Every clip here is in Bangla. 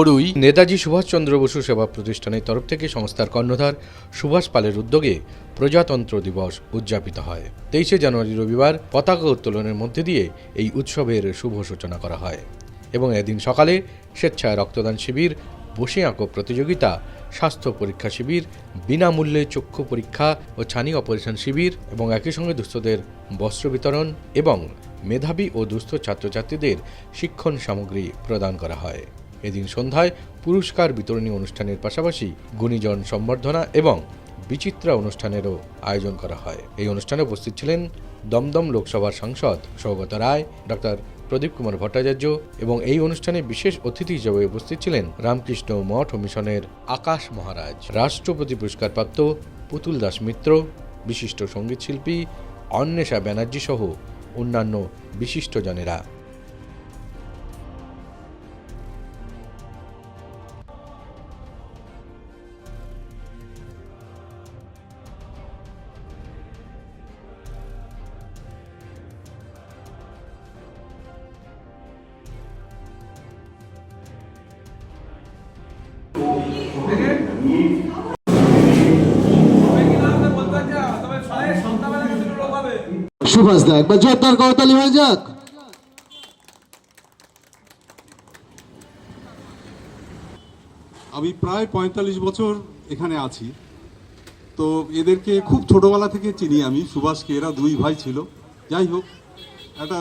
গড়ুই নেতাজি সুভাষচন্দ্র বসু সেবা প্রতিষ্ঠানের তরফ থেকে সংস্থার কর্ণধার সুভাষ পালের উদ্যোগে প্রজাতন্ত্র দিবস উদযাপিত হয়। তেইশে জানুয়ারি রবিবার পতাকা উত্তোলনের মধ্যে দিয়ে এই উৎসবের শুভ সূচনা করা হয় এবং এদিন সকালে স্বেচ্ছায় রক্তদান শিবির বসে আঁকো প্রতিযোগিতা, স্বাস্থ্য পরীক্ষা শিবির, বিনামূল্যে চক্ষু পরীক্ষা ও ছানি অপারেশন শিবির এবং একই সঙ্গে দুস্থদের বস্ত্র বিতরণ এবং মেধাবী ও দুস্থ ছাত্রছাত্রীদের শিক্ষণ সামগ্রী প্রদান করা হয়। এদিন সন্ধ্যায় পুরস্কার বিতরণী অনুষ্ঠানের পাশাপাশি গুণীজন সম্বর্ধনা এবং বিচিত্রা অনুষ্ঠানেরও আয়োজন করা হয়। এই অনুষ্ঠানে উপস্থিত ছিলেন দমদম লোকসভার সাংসদ সৌগত রায় ডক্টর প্রদীপ কুমার ভট্টাচার্য এবং এই অনুষ্ঠানে বিশেষ অতিথি হিসেবে উপস্থিত ছিলেন রামকৃষ্ণ মঠ ও মিশনের আকাশ মহারাজ, রাষ্ট্রপতি পুরস্কারপ্রাপ্ত পুতুল দাস মিত্র, বিশিষ্ট সংগীত শিল্পী অন্বেষা ব্যানার্জি সহ অন্যান্য বিশিষ্টজনেরা। সুভাষ দা একবার জোরদার করতালি হয়ে যাক। আমি প্রায় পঁয়তাল্লিশ বছর এখানে আছি। তো এদেরকে খুব ছোটবেলা থেকে চিনি আমি, সুভাষকে, এরা দুই ভাই ছিল। যাই হোক, একটা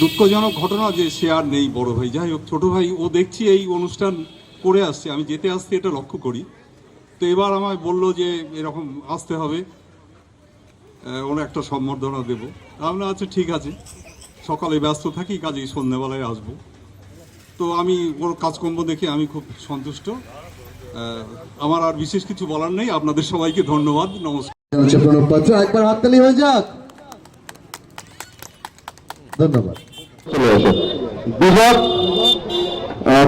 দুঃখজনক ঘটনা যে সে আর নেই বড় ভাই। যাই হোক, ছোট ভাই, ও দেখছি এই অনুষ্ঠান করে আসছে। আমি যেতে আসতে এটা লক্ষ্য করি। তো এবার আমায় বলল যে এরকম আসতে হবে। ওর একটা সম্বর্ধনা দেবো। আমরা আচ্ছা ঠিক আছে। সকালে ব্যস্ত থাকি কাজেই সন্ধ্যাবেলায় আসব। তো আমি ওর কাজকর্ম দেখে আমি খুব সন্তুষ্ট। আমার আর বিশেষ কিছু বলার নেই। আপনাদের সবাইকে ধন্যবাদ। নমস্কার। একবার হাততালি হয়ে যাক। ধন্যবাদ। চলে আসে বিভাগ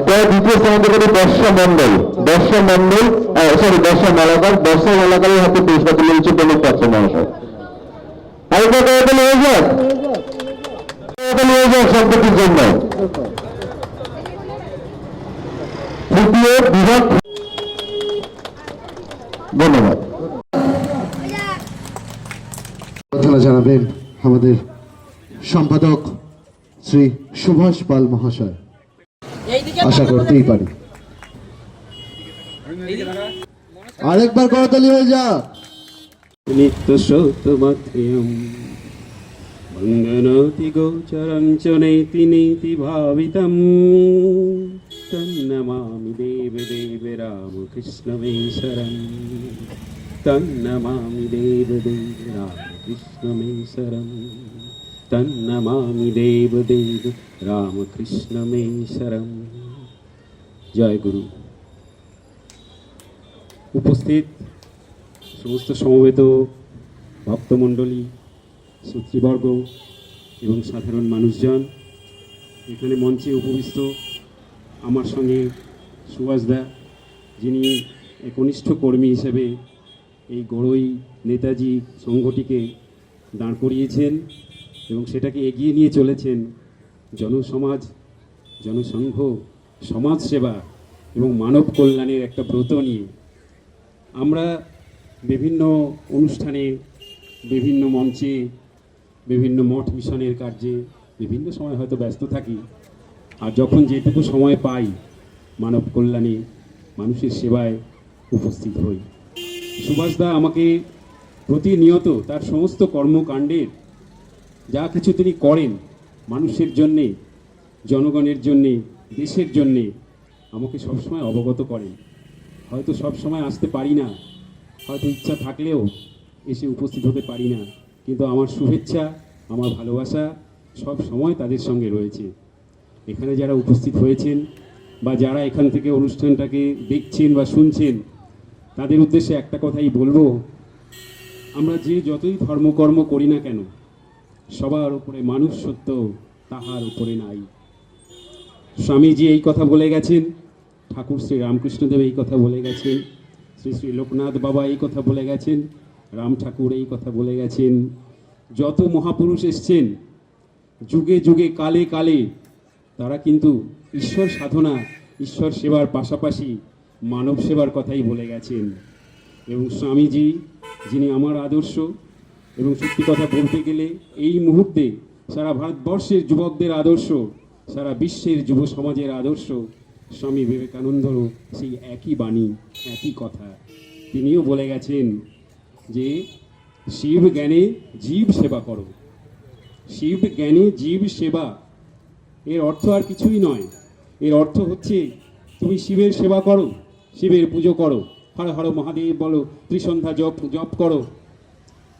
প্রায় দ্বিতীয় স্থানাধিকারী বর্ষা মন্ডল বর্ষা মন্ডল সরি বর্ষা মালাকার বর্ষা মালাকারের হাতে পুরস্কার তুলে দিচ্ছে প্রণব পাত্র মহাশয়। আরেকবার কয়েকগুলো যাক কয়েকগুলো যাক সম্পত্তির জন্য? তৃতীয় বিভাগ ধন্যবাদ। কথা জানাবেন আমাদের সম্পাদক শ্রী সুভাষ পাল মহাশয়। আশা করতেই পারি। আরেকবার করতালি হয়ে যাক नित्यश्रोतमध्ययम् भङ्गनोतिगोचरं च नेति नेति भावितं तन्नमामि देवदेव रामकृष्णमेश्वरं तन्नमामि देवदेव रामकृष्णमेश्वरम् तन्नमामि देवदेव रामकृष्णमेश्वरम् जय गुरु। उपस्थित সমস্ত সমবেত ভক্তমণ্ডলী, শ্রোতৃবর্গ এবং সাধারণ মানুষজন, এখানে মঞ্চে উপবিষ্ট আমার সঙ্গে সুভাষদা যিনি একনিষ্ঠ কর্মী হিসেবে এই গড়ই নেতাজি সংঘটিকে দাঁড় করিয়েছেন এবং সেটাকে এগিয়ে নিয়ে চলেছেন জনসমাজ, জনসংঘ, সমাজসেবা এবং মানব কল্যাণের একটা ব্রত নিয়ে। আমরা বিভিন্ন অনুষ্ঠানে, বিভিন্ন মঞ্চে, বিভিন্ন মঠ মিশনের কার্যে বিভিন্ন সময় হয়তো ব্যস্ত থাকি। আর যখন যেটুকু সময় পাই মানব কল্যাণে, মানুষের সেবায় উপস্থিত হই। সুভাষদা আমাকে প্রতিনিয়ত তার সমস্ত কর্মকাণ্ডের যা কিছু তিনি করেন মানুষের জন্যে, জনগণের জন্যে, দেশের জন্যে আমাকে সবসময় অবগত করেন। হয়তো সব সময় আসতে পারি না হয়তো ইচ্ছা থাকলেও এসে উপস্থিত হতে পারি না। কিন্তু আমার শুভেচ্ছা, আমার ভালোবাসা সব সময় তাদের সঙ্গে রয়েছে। এখানে যারা উপস্থিত হয়েছেন বা যারা এখান থেকে অনুষ্ঠানটাকে দেখছেন বা শুনছেন, তাদের উদ্দেশ্যে একটা কথাই বলব। আমরা যে যতই ধর্মকর্ম করি না কেন, সবার উপরে মানুষ সত্য তাহার উপরে নাই। স্বামীজি এই কথা বলে গেছেন, ঠাকুর শ্রী রামকৃষ্ণদেব এই কথা বলে গেছেন। শ্রী শ্রী লোকনাথ বাবা এই কথা বলে গেছেন, রাম ঠাকুর এই কথা বলে গেছেন, যত মহাপুরুষ এসছেন, যুগে যুগে কালে কালে তারা কিন্তু ঈশ্বর সাধনা, ঈশ্বর সেবার পাশাপাশি মানব সেবার কথাই বলে গেছেন। এবং স্বামীজি, যিনি আমার আদর্শ, এবং সত্যি কথা বলতে গেলে এই মুহূর্তে সারা ভারতবর্ষের যুবকদের আদর্শ, সারা বিশ্বের যুব সমাজের আদর্শ স্বামী বিবেকানন্দরও সেই একই বাণী, একই কথা। তিনিও বলে গেছেন যে, শিব জ্ঞানে জীব সেবা করো। শিব জ্ঞানে জীব সেবা, এর অর্থ আর কিছুই নয়। এর অর্থ হচ্ছে, তুমি শিবের সেবা করো, শিবের পুজো করো, হর হর মহাদেব বলো, ত্রিসন্ধ্যা জপ জপ করো।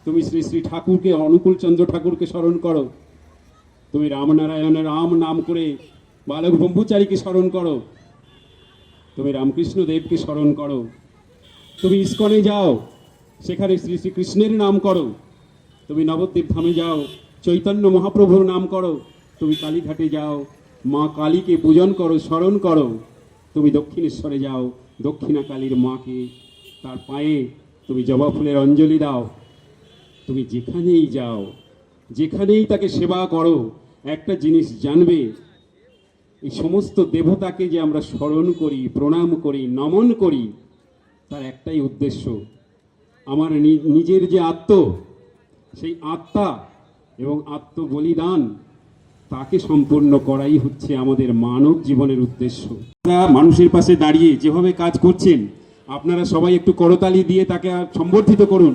তুমি শ্রী শ্রী ঠাকুরকে, অনুকূল চন্দ্র ঠাকুরকে স্মরণ করো। তুমি রামনারায়ণের রাম নাম করে, বালক ব্রহ্মচারীকে স্মরণ করো। তুমি রামকৃষ্ণ দেবকে স্মরণ করো। তুমি ইস্কনে যাও, সেখানে শ্রী শ্রীকৃষ্ণের নাম করো। তুমি নবদ্বীপ ধামে যাও, চৈতন্য মহাপ্রভুর নাম করো। তুমি কালীঘাটে যাও, মা কালীকে পূজন করো, স্মরণ করো। তুমি দক্ষিণেশ্বরে যাও, দক্ষিণা কালীর মাকে, তার পায়ে তুমি জবা ফুলের অঞ্জলি দাও। তুমি যেখানেই যাও, যেখানেই তাকে সেবা করো, একটা জিনিস জানবে এই সমস্ত দেবতাকে যে আমরা স্মরণ করি, প্রণাম করি, নমন করি, তার একটাই উদ্দেশ্য। আমার নিজের যে আত্ম, সেই আত্মা এবং আত্মবলিদান, তাকে সম্পূর্ণ করাই হচ্ছে আমাদের মানব জীবনের উদ্দেশ্য। মানুষের পাশে দাঁড়িয়ে যেভাবে কাজ করছেন, আপনারা সবাই একটু করতালি দিয়ে তাকে সম্বর্ধিত করুন।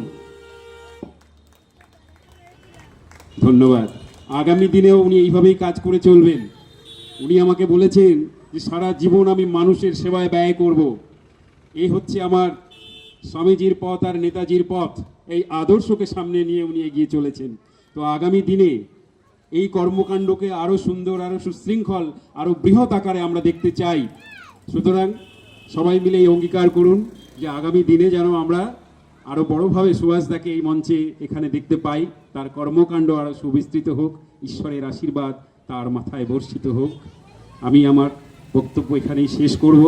ধন্যবাদ। আগামী দিনেও উনি এইভাবেই কাজ করে চলবেন। উনি আমাকে বলেছেন যে সারা জীবন আমি মানুষের সেবায় ব্যয় করব। এই হচ্ছে আমার স্বামীজির পথ আর নেতাজির পথ। এই আদর্শকে সামনে নিয়ে উনি এগিয়ে চলেছেন। তো আগামী দিনে এই কর্মকাণ্ডকে আরও সুন্দর আরও সুশৃঙ্খল আরও বৃহৎ আকারে আমরা দেখতে চাই। সুতরাং সবাই মিলে এই অঙ্গীকার করুন যে আগামী দিনে যেন আমরা আরও বড়োভাবে সুভাষদাকে এই মঞ্চে এখানে দেখতে পাই। তার কর্মকাণ্ড আরও সুবিস্তৃত হোক। ঈশ্বরের আশীর্বাদ তার মাথায় বর্ষিত হোক, আমি আমার বক্তব্য এখানেই শেষ করব।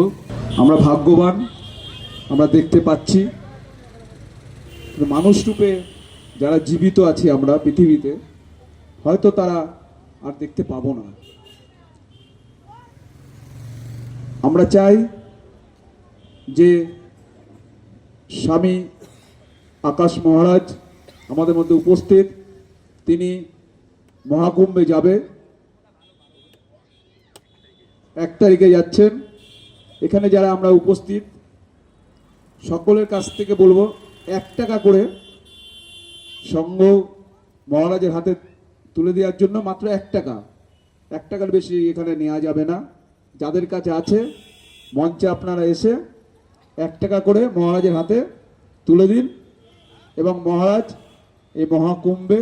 আমরা ভাগ্যবান, আমরা দেখতে পাচ্ছি, মানুষ রূপে যারা জীবিত আছি আমরা পৃথিবীতে, হয়তো তারা আর দেখতে পাবো না। আমরা চাই যে স্বামী আকাশ মহারাজ আমাদের মধ্যে উপস্থিত, তিনি মহাকুম্ভে যাবে। এক তারিখে যাচ্ছেন। এখানে যারা আমরা উপস্থিত, সকলের কাছ থেকে বলব, এক টাকা করে সঙ্গ মহারাজের হাতে তুলে দেওয়ার জন্য মাত্র এক টাকা। এক টাকার বেশি এখানে নেওয়া যাবে না। যাদের কাছে আছে, মঞ্চে আপনারা এসে এক টাকা করে মহারাজের হাতে তুলে দিন এবং মহারাজ এই মহাকুম্ভে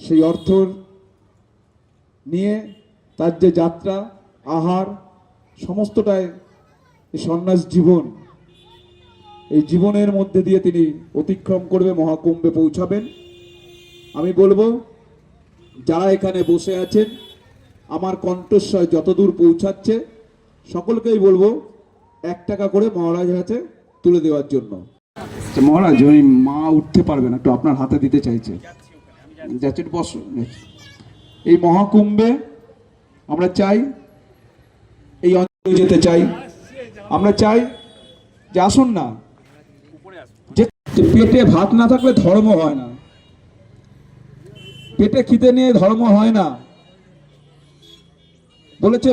সেই অর্থ নিয়ে তার যে যাত্রা আহার সমস্তটাই সন্ন্যাস জীবন। এই জীবনের মধ্যে দিয়ে তিনি অতিক্রম করবে মহাকুম্ভে পৌঁছাবেন। আমি বলব যারা এখানে বসে আছেন আমার কণ্ঠস্বর যতদূর পৌঁছাচ্ছে সকলকেই বলব এক টাকা করে মহারাজের হাতে তুলে দেওয়ার জন্য। আচ্ছা, মহারাজ ওই মা উঠতে পারবে না একটু আপনার হাতে দিতে চাইছে। যাচ্ছে বসো এই মহাকুম্ভে আমরা চাই এই অঞ্চলে যেতে চাই। আমরা চাই যে আসুন না। যে পেটে ভাত না থাকলে ধর্ম হয় না। পেটে খিদে নিয়ে ধর্ম হয় না। বলেছে,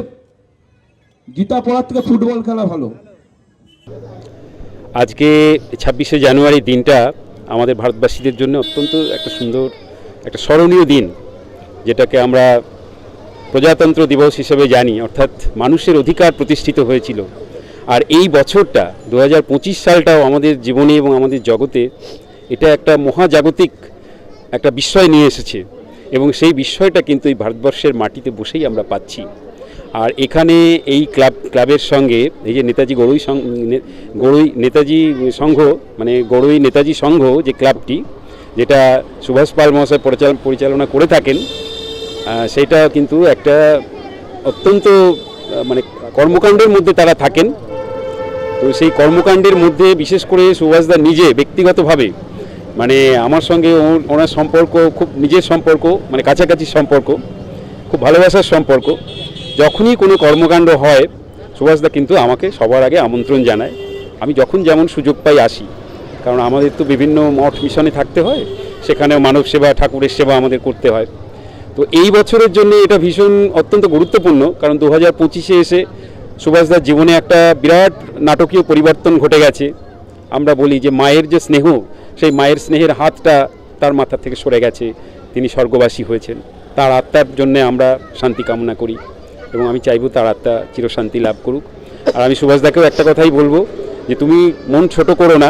গীতা পড়ার থেকে ফুটবল খেলা ভালো। আজকে ছাব্বিশে জানুয়ারি দিনটা আমাদের ভারতবাসীদের জন্য অত্যন্ত একটা সুন্দর, একটা স্মরণীয় দিন, যেটাকে আমরা প্রজাতন্ত্র দিবস হিসেবে জানি, অর্থাৎ মানুষের অধিকার প্রতিষ্ঠিত হয়েছিল। আর এই বছরটা দু হাজার পঁচিশ সালটাও আমাদের জীবনে এবং আমাদের জগতে এটা একটা মহাজাগতিক একটা বিস্ময় নিয়ে এসেছে। এবং সেই বিষয়টা কিন্তু এই ভারতবর্ষের মাটিতে বসেই আমরা পাচ্ছি। আর এখানে এই ক্লাব, ক্লাবের সঙ্গে এই যে নেতাজি গড়ই গড়ই নেতাজি সংঘ মানে গড়ই নেতাজি সংঘ যে ক্লাবটি, যেটা সুভাষ পাল মহাশয় পরিচালনা করে থাকেন সেটা কিন্তু একটা অত্যন্ত মানে কর্মকাণ্ডের মধ্যে তারা থাকেন। তো সেই কর্মকাণ্ডের মধ্যে বিশেষ করে সুভাষদা নিজে ব্যক্তিগতভাবে মানে আমার সঙ্গে ওনার সম্পর্ক খুব নিজের সম্পর্ক মানে কাছাকাছি সম্পর্ক, খুব ভালোবাসার সম্পর্ক। যখনই কোনো কর্মকাণ্ড হয়, সুভাষদা কিন্তু আমাকে সবার আগে আমন্ত্রণ জানায়। আমি যখন যেমন সুযোগ পাই আসি, কারণ আমাদের তো বিভিন্ন মঠ মিশনে থাকতে হয়, সেখানেও মানব সেবা, ঠাকুরের সেবা আমাদের করতে হয়। তো এই বছরের জন্য এটা ভীষণ অত্যন্ত গুরুত্বপূর্ণ, কারণ দু হাজার পঁচিশে এসে সুভাষ সুভাষদার জীবনে একটা বিরাট নাটকীয় পরিবর্তন ঘটে গেছে। আমরা বলি যে মায়ের যে স্নেহ, সেই মায়ের স্নেহের হাতটা তার মাথা থেকে সরে গেছে, তিনি স্বর্গবাসী হয়েছেন। তার আত্মার জন্য আমরা শান্তি কামনা করি এবং আমি চাইব তার আত্মা চিরশান্তি লাভ করুক। আর আমি সুভাষদাকেও একটা কথাই বলব যে তুমি মন ছোট করো না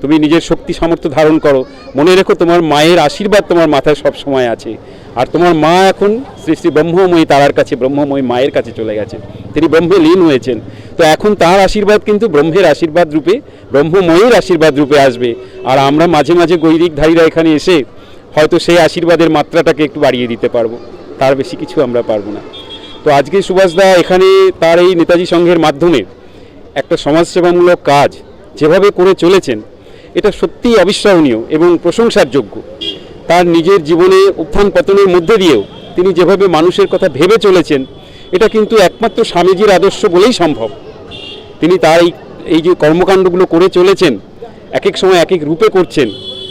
তুমি নিজের শক্তি, সামর্থ্য ধারণ করো। মনে রেখো তোমার মায়ের আশীর্বাদ তোমার মাথায় সব সময় আছে। আর তোমার মা এখন শ্রী শ্রী ব্রহ্মময়ী তারার কাছে, ব্রহ্মময়ী মায়ের কাছে চলে গেছে। তিনি ব্রহ্মে লীন হয়েছেন। তো এখন তার আশীর্বাদ কিন্তু ব্রহ্মের আশীর্বাদ রূপে, ব্রহ্মময়ীর আশীর্বাদ রূপে আসবে। আর আমরা মাঝে মাঝে গৈরিকধারীরা এখানে এসে হয়তো সেই আশীর্বাদের মাত্রাটাকে একটু বাড়িয়ে দিতে পারব। তার বেশি কিছু আমরা পারব না। তো আজকে সুভাষদা এখানে তার এই নেতাজি সংঘের মাধ্যমে একটা সমাজসেবামূলক কাজ যেভাবে করে চলেছেন এটা সত্যিই অবিস্মরণীয় এবং প্রশংসার যোগ্য তার নিজের জীবনে উত্থান পতনের মধ্যে দিয়েও তিনি যেভাবে মানুষের কথা ভেবে চলেছেন, এটা কিন্তু একমাত্র স্বামীজির আদর্শ বলেই সম্ভব। তিনি তার এই এই যে কর্মকাণ্ডগুলো করে চলেছেন এক এক সময় এক এক রূপে করছেন।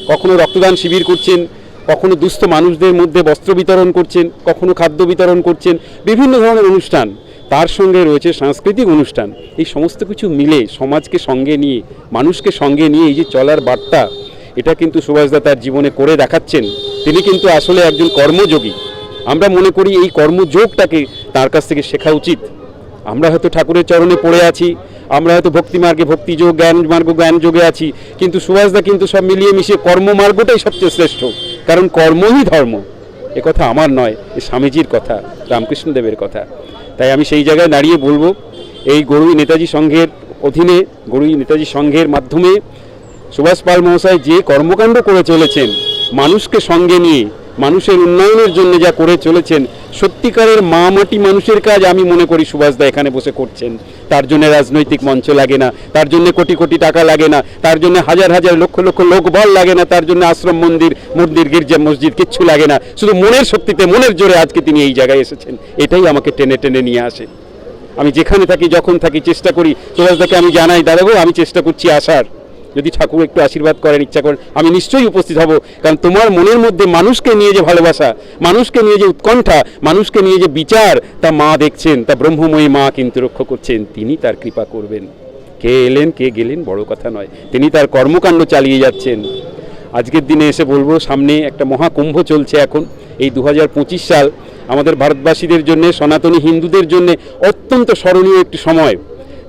কখনো রক্তদান শিবির করছেন, কখনো দুস্থ মানুষদের মধ্যে বস্ত্র বিতরণ করছেন, কখনো খাদ্য বিতরণ করছেন, বিভিন্ন ধরনের অনুষ্ঠান। তার সঙ্গে রয়েছে সাংস্কৃতিক অনুষ্ঠান। এই সমস্ত কিছু মিলে সমাজকে সঙ্গে নিয়ে, মানুষকে সঙ্গে নিয়ে এই যে চলার বার্তা, এটা কিন্তু সুভাষদা তার জীবনে করে দেখাচ্ছেন। তিনি কিন্তু আসলে একজন কর্মযোগী। আমরা মনে করি এই কর্মযোগটাকে তার কাছ থেকে শেখা উচিত। আমরা হয়তো ঠাকুরের চরণে পড়ে আছি, আমরা হয়তো ভক্তি মার্গে ভক্তিযোগ জ্ঞান মার্গ জ্ঞান যোগে আছি, কিন্তু সুভাষদা কিন্তু সব মিলিয়ে মিশিয়ে কর্মমার্গটাই সবচেয়ে শ্রেষ্ঠ। কারণ কর্মই ধর্ম। কথা আমার নয়, এ স্বামীজির কথা, রামকৃষ্ণদেবের কথা। তাই আমি সেই জায়গায় দাঁড়িয়ে বলব, এই গরুই নেতাজি সংঘের অধীনে, গরুই নেতাজি সংঘের মাধ্যমে সুভাষ পাল মহাশয় যে কর্মকাণ্ড করে চলেছেন, মানুষকে সঙ্গে নিয়ে, মানুষের উন্নয়নের জন্য যা করে চলেছেন সত্যিকারের মা মাটি মানুষের কাজ আমি মনে করি সুভাষদা এখানে বসে করছেন। তার জন্য রাজনৈতিক মঞ্চ লাগে না, তার জন্য কোটি কোটি টাকা লাগে না, তার জন্য হাজার হাজার লক্ষ লক্ষ লোকবল লাগে না, তার জন্য আশ্রম মন্দির মন্দির, গির্জা, মসজিদ কিচ্ছু লাগে না। শুধু মনের শক্তিতে, মনের জোরে আজকে তিনি এই জায়গায় এসেছেন। এটাই আমাকে টেনে টেনে নিয়ে আসে। আমি যেখানে থাকি, যখন থাকি, চেষ্টা করি। সুভাষদাকে আমি জানাই দাঁড়াবো আমি চেষ্টা করছি আসার। যদি ঠাকুর একটু আশীর্বাদ করেন, ইচ্ছা করেন, আমি নিশ্চয়ই উপস্থিত হব। কারণ তোমার মনের মধ্যে মানুষকে নিয়ে যে ভালোবাসা, মানুষকে নিয়ে যে উৎকণ্ঠা, মানুষকে নিয়ে যে বিচার, তা মা দেখছেন, তা ব্রহ্মময়ী মা কিন্তু রক্ষা করছেন, তিনি তার কৃপা করবেন। কে এলেন, কে গেলেন, বড় কথা নয়, তিনি তার কর্মকাণ্ড চালিয়ে যাচ্ছেন। আজকের দিনে এসে বলব, সামনে একটা মহাকুম্ভ চলছে এখন, এই দু হাজার পঁচিশ সাল, আমাদের ভারতবাসীদের জন্য, সনাতনী হিন্দুদের জন্য অত্যন্ত স্মরণীয় একটি সময়,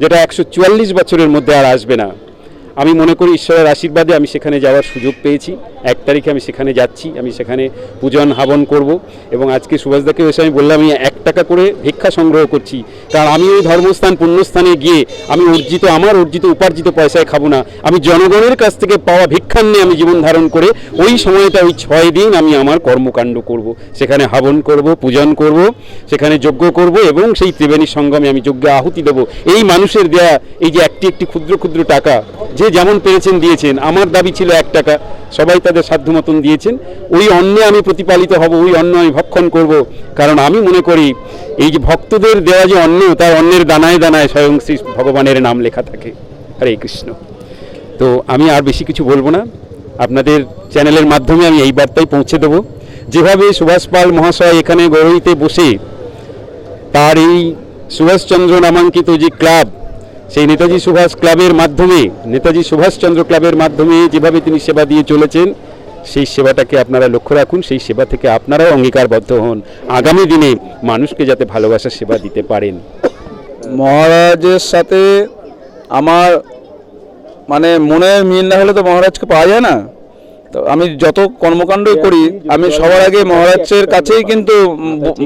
যেটা একশো চুয়াল্লিশ বছরের মধ্যে আর আসবে না। আমি মনে করি ঈশ্বরের আশীর্বাদে আমি সেখানে যাওয়ার সুযোগ পেয়েছি। এক তারিখে আমি সেখানে যাচ্ছি, আমি সেখানে পূজন হাবন করব এবং আজকে সুভাষদাকে এসে আমি বললাম, আমি এক টাকা করে ভিক্ষা সংগ্রহ করছি, কারণ আমি ওই ধর্মস্থান, পুণ্যস্থানে গিয়ে আমি অর্জিত, আমার অর্জিত, উপার্জিত পয়সায় খাব না। আমি জনগণের কাছ থেকে পাওয়া ভিক্ষার নিয়ে আমি জীবন ধারণ করে ওই সময়টা, ওই ছয় দিন আমি আমার কর্মকাণ্ড করব। সেখানে হাবন করব, পূজন করব, সেখানে যজ্ঞ করব এবং সেই ত্রিবেণী সঙ্গমে আমি যজ্ঞে আহুতি দেব। এই মানুষের দেয়া এই যে একটি একটি ক্ষুদ্র ক্ষুদ্র টাকা, যে যেমন পেরেছেন দিয়েছেন। আমার দাবি ছিল এক টাকা। সবাই তাদের সাধ্য মতন দিয়েছেন। ওই অন্নে আমি প্রতিপালিত হব, ওই অন্ন আমি ভক্ষণ করব। কারণ আমি মনে করি, এই যে ভক্তদের দেওয়া যে অন্ন, তার অন্যের দানায় দানায় স্বয়ং শ্রী ভগবানের নাম লেখা থাকে। হরে কৃষ্ণ। তো আমি আর বেশি কিছু বলব না। আপনাদের চ্যানেলের মাধ্যমে আমি এই বার্তাই পৌঁছে দেবো। যেভাবে সুভাষ পাল মহাশয় এখানে গরইতে বসে তার এই সুভাষচন্দ্র নামাঙ্কিত যে ক্লাব সেই নেতাজি সুভাষ ক্লাবের মাধ্যমে, নেতাজি সুভাষচন্দ্র ক্লাবের মাধ্যমে যেভাবে তিনি সেবা দিয়ে চলেছেন, সেই সেবাটাকে আপনারা লক্ষ্য রাখুন, সেই সেবা থেকে আপনারাও অঙ্গীকারবদ্ধ হন। আগামী দিনে মানুষকে যাতে ভালোবাসার সেবা দিতে পারেন। মহারাজের সাথে আমার মানে মনের মিল না হলে তো মহারাজকে পাওয়া যায় না। তো আমি যত কর্মকাণ্ডই করি, আমি সবার আগে মহারাজের কাছেই কিন্তু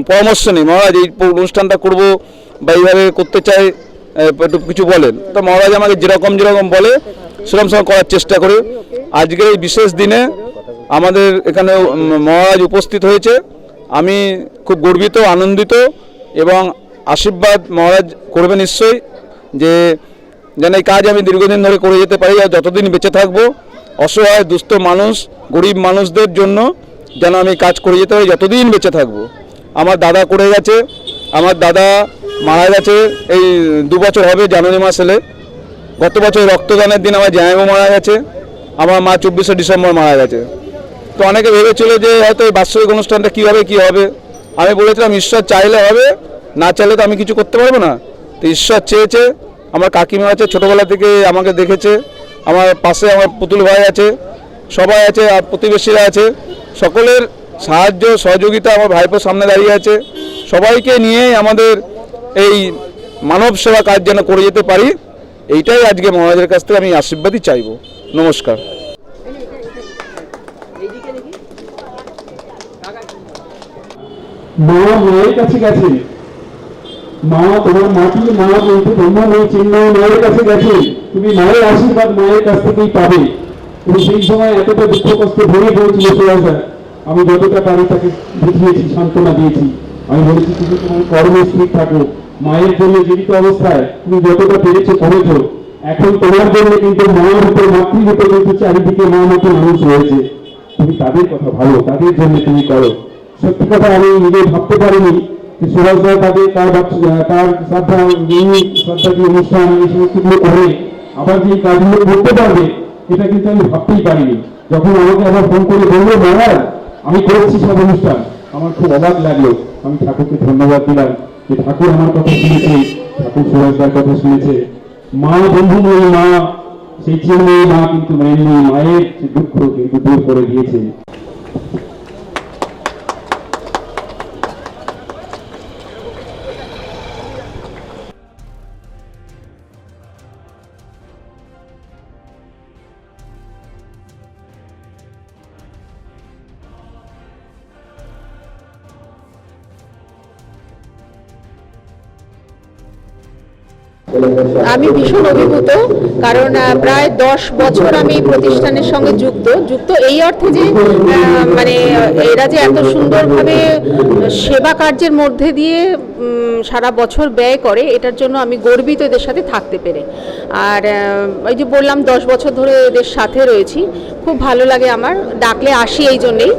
পরামর্শ নিই। মহারাজ, এই অনুষ্ঠানটা করব বা এইভাবে করতে চাই একটু কিছু বলেন। তো মহারাজ আমাকে যেরকম যেরকম বলে, সেরকম সময় করার চেষ্টা করে। আজকের এই বিশেষ দিনে আমাদের এখানে মহারাজ উপস্থিত হয়েছে। আমি খুব গর্বিত, আনন্দিত এবং আশীর্বাদ মহারাজ করবে নিশ্চয়ই যে, যেন এই কাজ আমি দীর্ঘদিন ধরে করে যেতে পারি আর যতদিন বেঁচে থাকব, অসহায়, দুস্থ মানুষ, গরিব মানুষদের জন্য যেন আমি কাজ করে যেতে পারি, যতদিন বেঁচে থাকব। আমার দাদা করে গেছে, আমার দাদা মারা গেছে এই দু বছর হবে জানুয়ারি মাস এলে। গত বছর রক্তদানের দিন আমার জামাইবাবু মারা গেছে, আমার মা চব্বিশে ডিসেম্বর মারা গেছে। তো অনেকে ভেবেছিল যে হয়তো এই বাৎসরিক অনুষ্ঠানটা কী হবে কী হবে? আমি বলেছিলাম, ঈশ্বর চাইলে হবে, না চাইলে তো আমি কিছু করতে পারব না। তো ঈশ্বর চেয়েছে, আমার কাকিমা আছে, ছোটোবেলা থেকে আমাকে দেখেছে, আমার পাশে আমার পুতুল ভাই আছে, সবাই আছে, আর প্রতিবেশীরা আছে। সকলের সাহায্য, সহযোগিতা আমার ভাইপোর সামনে দাঁড়িয়ে আছে। সবাইকে নিয়ে আমাদের এই মানব সেবা কাজ যেন করে যেতে পারি, এইটাই আজকে মহারাজের কাছ থেকে আমি আশীর্বাদই চাইব। নমস্কার। মা মায়ের কাছে গেছে। মা, তোমার মাটি মা বলতে ব্রহ্মা নেই মায়ের কাছে গেছে। তুমি মায়ের আশীর্বাদ মায়ের কাছ থেকেই পাবে। এবং সেই সময় এতটা দুঃখ কষ্ট ভেঙে পড়েছিল আমি যতটা পারি তাকে বুঝিয়েছি সান্ত্বনা দিয়েছি। আমি বলেছি, তুমি তোমার কর্মে থাকো। মায়ের জন্য জীবিত অবস্থায় তুমি যতটা পেরেছ করেছ। এখন তোমার জন্য কিন্তু মায়ের উপর মাতৃরূপে কিন্তু চারিদিকে মা মতো মানুষ রয়েছে। তুমি তাদের কথা ভালো, তাদের জন্য তুমি করো। সত্যি কথা, আমি নিজে ভাবতে পারিনি যে সুভাষ তাদের তার তার শ্রদ্ধা শ্রদ্ধা কি অনুষ্ঠান এই করে আবার যে কাজগুলো করতে পারবে, এটা কিন্তু আমি ভাবতেই পারিনি। যখন আমাকে আবার ফোন করে বলল মহারাজ আমি করছি সব অনুষ্ঠান। আমার খুব অবাক লাগল। আমি ঠাকুরকে ধন্যবাদ দিলাম যে ঠাকুর আমার কথা শুনেছে, ঠাকুর সুরেশদার কথা শুনেছে। মা বন্ধু মনে মা, সেই চেয়ে মা কিন্তু মেনলি মায়ের দুঃখ কিন্তু দূর করে দিয়েছে। আমি ভীষণ অভিভূত, কারণ প্রায় দশ বছর আমি এই প্রতিষ্ঠানের সঙ্গে যুক্ত। যুক্ত এই অর্থে যে মানে এরা যে এত সুন্দরভাবে সেবা কার্যের মধ্যে দিয়ে সারা বছর ব্যয় করে, এটার জন্য আমি গর্বিত এদের সাথে থাকতে পেরে। আর ওই যে বললাম, দশ বছর ধরে এদের সাথে রয়েছি। খুব ভালো লাগে আমার, ডাকলে আসি এই জন্যেই।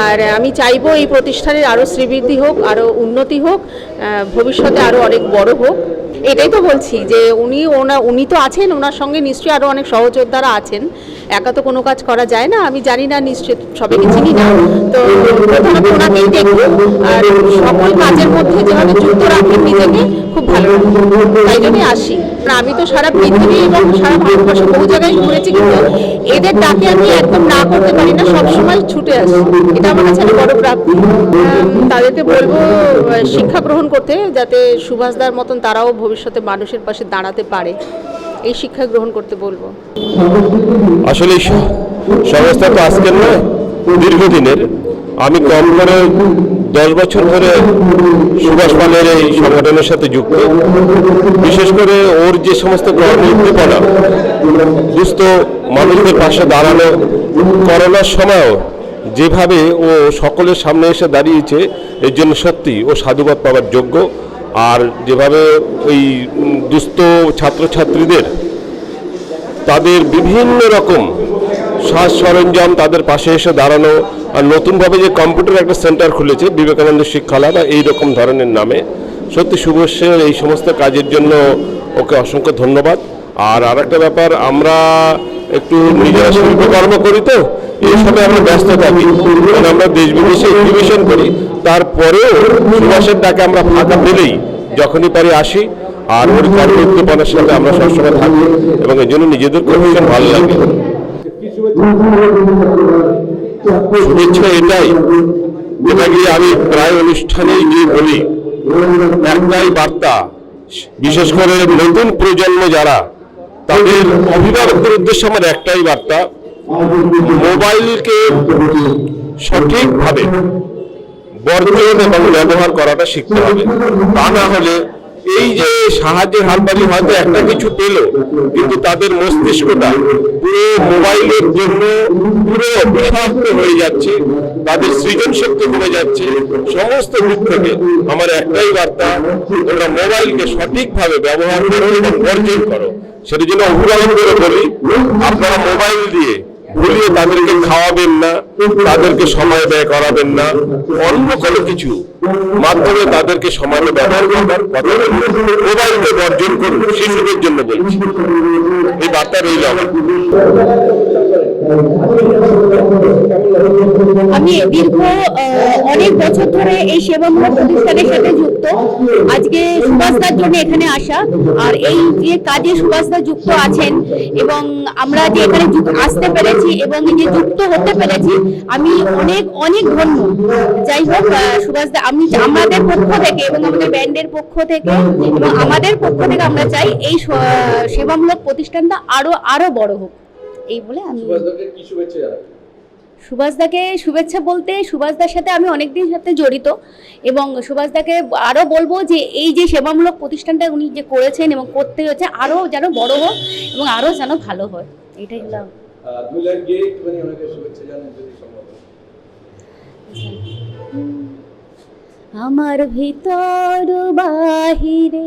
আর, আমি চাইব এই প্রতিষ্ঠানের আরও শ্রীবৃদ্ধি হোক আরও উন্নতি হোক ভবিষ্যতে আরও অনেক বড় হোক। এটাই তো বলছি যে উনি ওনা, উনি তো আছেন, ওনার সঙ্গে নিশ্চয়ই আরও অনেক সহযোদ্ধারা আছেন। একা তো কোনো কাজ করা যায় না, আমি জানি না নিশ্চয় সবাইকে চিনি না। তো প্রথমে ওনাকেই দেখব, আর সকল কাজের মধ্যে যেভাবে যুক্ত রাখেন নিজেকে, খুব ভালো। তাই জন্যই আসি। আর আমি তো সারা পৃথিবী এবং সারা ভারতবর্ষে বহু জায়গায় ঘুরেছি, কিন্তু এদের ডাকে আমি একদম না করতে পারি না, সবসময় ছুটে আসি। এটা আমার কাছে বড় প্রাপ্তি। তাদেরকে বলব শিক্ষা গ্রহণ করতে, যাতে সুভাষদার মতন তারাও ভবিষ্যতে মানুষের পাশে দাঁড়াতে পারে। এই শিক্ষা গ্রহণ করতে বলব। আসলে সংস্থা তো আজকের নয়, দীর্ঘদিনের। আমি কম করে দশ বছর ধরে সুভাষ পালের এই সংগঠনের সাথে যুক্ত। বিশেষ করে ওর যে সমস্ত কর্ম উদ্দীপনা দুস্থ মানুষদের পাশে দাঁড়ানো, করোনার সময়ও যেভাবে ও সকলের সামনে এসে দাঁড়িয়েছে, এর জন্য সত্যি ও সাধুবাদ পাওয়ার যোগ্য। আর যেভাবে ওই দুস্থ ছাত্রছাত্রীদের, তাদের বিভিন্ন রকম সাজ সরঞ্জাম তাদের পাশে এসে দাঁড়ানো আর নতুনভাবে যে কম্পিউটার একটা সেন্টার খুলেছে, বিবেকানন্দ শিক্ষালয় বা এই রকম ধরনের নামে, সত্যি শুভস্যের এই সমস্ত কাজের জন্য ওকে অসংখ্য ধন্যবাদ। আর আরেকটা ব্যাপার, আমরা একটু নিজেরা শিল্পকর্ম করি তো এইসবে আমরা ব্যস্ত থাকি আমরা দেশ বিদেশে এক্সিবিশন করি, তারপরেও সুভাষের ডাকে আমরা ফাঁকা পেলেই যখনই পারি আসি, আর কর্ম উদ্দীপনার সাথে আমরা সবসময় থাকি, এবং এই জন্য নিজেদের ভীষণ ভালো লাগে। শুভেচ্ছা এটাই। যেটা গিয়ে আমি প্রায় অনুষ্ঠানেই গিয়ে বলি। একটাই বার্তা, বিশেষ করে নতুন প্রজন্ম যারা, তাদের অভিভাবকদের উদ্দেশ্যে আমার একটাই বার্তা, মোবাইলকে সঠিকভাবে বর্জন এবং ব্যবহার করাটা শিখতে হবে। তা না হলে এই যে সাহায্যের হাত বাড়ি হয়তো একটা কিছু পেল, কিন্তু তাদের মস্তিষ্কটা পুরো মোবাইলের জন্য পুরো বিষাক্ত হয়ে যাচ্ছে, তাদের সৃজন শক্তি কমে যাচ্ছে। সমস্ত দিক থেকে আমার একটাই বার্তা, তোমরা মোবাইলকে সঠিকভাবে ব্যবহার করো এবং বর্জন করো। সেটার জন্য করে বলি, আপনারা মোবাইল দিয়ে ভুলিয়ে তাদেরকে খাওয়াবেন না, তাদেরকে সময় ব্যয় করাবেন না, অন্য কোনো কিছু মাধ্যমে তাদেরকে সমানে ব্যবহার বলবেন। মোবাইলকে বর্জন করুন, শিশুদের জন্য বলছি এই বার্তা রইল আমার আমি দীর্ঘ অনেক বছর ধরে এই সেবামূলক প্রতিষ্ঠানের সাথে যুক্ত। আজকে সুভাষদার জন্য এখানে আসা। আর এই যে কাজে সুভাষদা যুক্ত আছেন এবং আমরা যে এখানে আসতে পেরেছি এবং যে যুক্ত হতে পেরেছি, আমি অনেক অনেক ধন্য। যাই হোক সুভাষদা, আমি আমাদের পক্ষ থেকে এবং আমাদের ব্যান্ডের পক্ষ থেকে এবং আমাদের পক্ষ থেকে আমরা চাই এই সেবামূলক প্রতিষ্ঠানটা আরও আরও বড় হোক। এই বলে আমি সুভাষদাকে শুভেচ্ছা বলতে সুভাষদার সাথে আমি অনেকদিন সাথে জড়িত এবং সুভাষদাকে আরও বলব যে এই যে সেবামূলক প্রতিষ্ঠানটা উনি যে করেছেন এবং করতে হচ্ছে আরও যেন বড় হোক এবং আরও যেন ভালো হয়। এটাই হলো আমার ভিতর বাহিরে